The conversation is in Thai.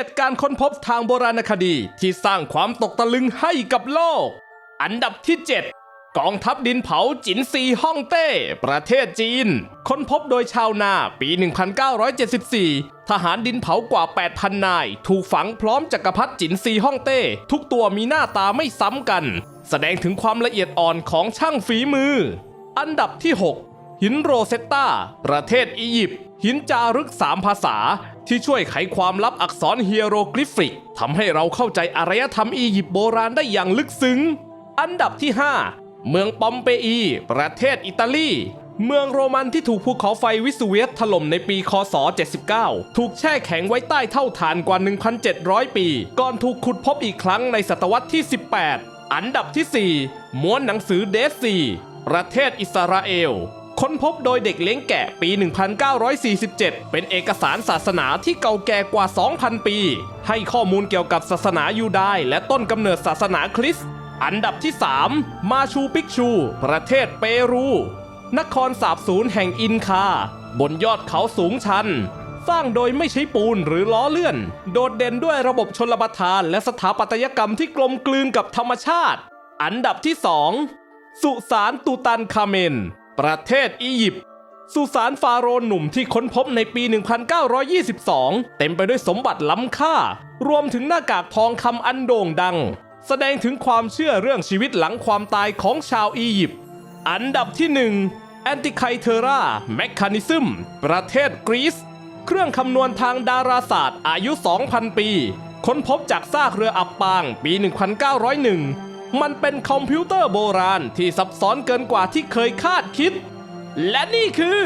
7 การค้นพบทางโบราณคดีที่สร้างความตกตะลึงให้กับโลก อันดับที่ 7 กองทัพดินเผาจินซีฮ่องเต้ ประเทศจีน ค้นพบโดยชาวนาปี 1974 ทหารดินเผากว่า 8,000 นาย ถูกฝังพร้อมจักรพรรดิจินซีฮ่องเต้ ทุกตัวมีหน้าตาไม่ซ้ำกัน แสดงถึงความละเอียดอ่อนของช่างฝีมือ อันดับที่ 6 หินโรเซตตาประเทศอียิปต์ หินจารึกสามภาษาที่ช่วยไขความลับอักษรเฮียโรกลิฟิกทำให้เราเข้าใจอารยธรรมอียิปต์โบราณได้อย่างลึกซึ้ง อันดับที่ 5 เมืองปอมเปอี ประเทศอิตาลี เมืองโรมันที่ถูกภูเขาไฟวิสุเวียสถล่มในปีคศ 79 ถูกแช่แข็งไว้ใต้เท่าฐานกว่า 1,700 ปี ก่อนถูกขุดพบอีกครั้งในศตวรรษที่ 18 อันดับที่ 4 ม้วนหนังสือเดซซีประเทศอิสราเอล ค้นพบโดยเด็กเลี้ยงแกะปี 1947 เป็นเอกสารศาสนาที่เก่าแก่กว่า 2,000 ปี ให้ข้อมูลเกี่ยวกับศาสนายูดายและต้นกำเนิดศาสนาคริสต์อันดับที่ 3 มาชูปิกชู ประเทศเปรู นครสาบสูญแห่งอินคา บนยอดเขาสูงชัน สร้างโดยไม่ใช้ปูนหรือล้อเลื่อน โดดเด่นด้วยระบบชนประทานและสถาปัตยกรรมที่กลมกลืนกับธรรมชาติ อันดับที่ 2 สุสานตูตันคาเมน ประเทศอียิปต์สุสานฟาโรห์หนุ่มที่ค้นพบในปี 1922 เต็มไปด้วยสมบัติล้ำค่า รวมถึงหน้ากากทองคำอันโด่งดัง แสดงถึงความเชื่อเรื่องชีวิตหลังความตายของชาวอียิปต์ อันดับที่ 1 แอนติไคเทราแมคคานิซึม ประเทศกรีซ เครื่องคำนวณทางดาราศาสตร์อายุ 2,000 ปี ค้นพบจากซากเรืออับปางปี 1901 มันเป็นคอมพิวเตอร์โบราณที่ซับซ้อนเกินกว่าที่เคยคาดคิด และนี่คือ